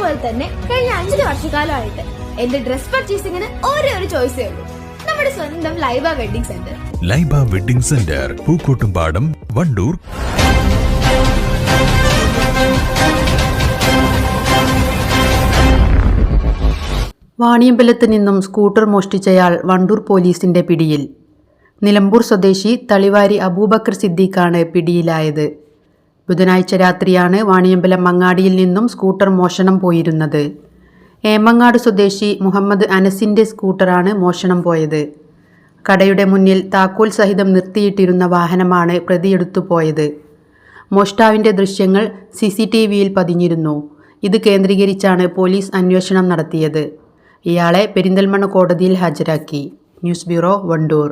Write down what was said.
പോലെ തന്നെ കഴിഞ്ഞ അഞ്ചു വർഷക്കാലമായിട്ട് എന്റെ ഡ്രസ് പർച്ചേസിംഗിന് ഒരേ ഒരു ചോയ്സേ ഉള്ളൂ. നമ്മുടെ സ്വന്തം Laiba wedding centre Laiba wedding centre Pookkottumpadam Wandoor. വാണിയമ്പലത്ത് നിന്നും സ്കൂട്ടർ മോഷ്ടിച്ചയാൾ വണ്ടൂർ പോലീസിന്റെ പിടിയിൽ. നിലമ്പൂർ സ്വദേശി തളിവാരി അബൂബക്കർ സിദ്ദീഖാണ് പിടിയിലായത്. ബുധനാഴ്ച രാത്രിയാണ് വാണിയമ്പലം മങ്ങാടിയിൽ നിന്നും സ്കൂട്ടർ മോഷണം പോയിരുന്നത്. ഏമങ്ങാട് സ്വദേശി മുഹമ്മദ് അനസിന്റെ സ്കൂട്ടറാണ് മോഷണം പോയത്. കടയുടെ മുന്നിൽ താക്കോൽ സഹിതം നിർത്തിയിട്ടിരുന്ന വാഹനമാണ് പ്രതിയെടുത്തു പോയത്. മോഷ്ടാവിന്റെ ദൃശ്യങ്ങൾ സി സി ടി വിയിൽ പതിഞ്ഞിരുന്നു. ഇത് കേന്ദ്രീകരിച്ചാണ് പോലീസ് അന്വേഷണം നടത്തിയത്. ഇയാളെ പെരിന്തൽമണ്ണ കോടതിയിൽ ഹാജരാക്കി. News bureau Wandoor.